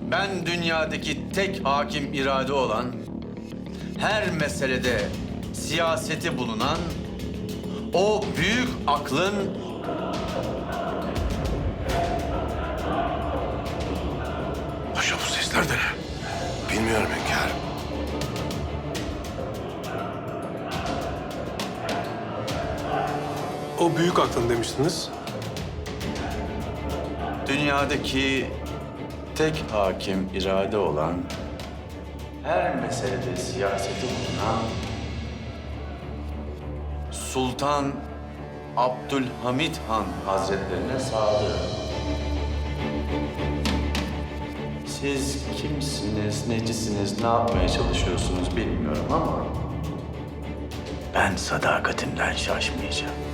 Ben dünyadaki tek hakim irade olan, her meselede siyaseti bulunan, o büyük aklın Paşa bu sesler de ne? Bilmiyorum hünkârım. O büyük aklın demiştiniz. dünyadaki tek hakim irade olan, her meselede siyaseti bulunan Sultan Abdülhamit Han Hazretlerine sadık. Siz kimsiniz, necisiniz, ne yapmaya çalışıyorsunuz bilmiyorum ama ben sadakatimden şaşmayacağım.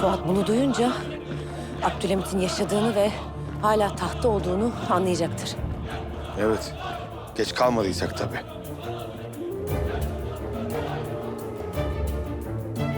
Fuat bunu duyunca Abdülhamit'in yaşadığını ve hala tahtta olduğunu anlayacaktır. Evet. Geç kalmadıysak tabii.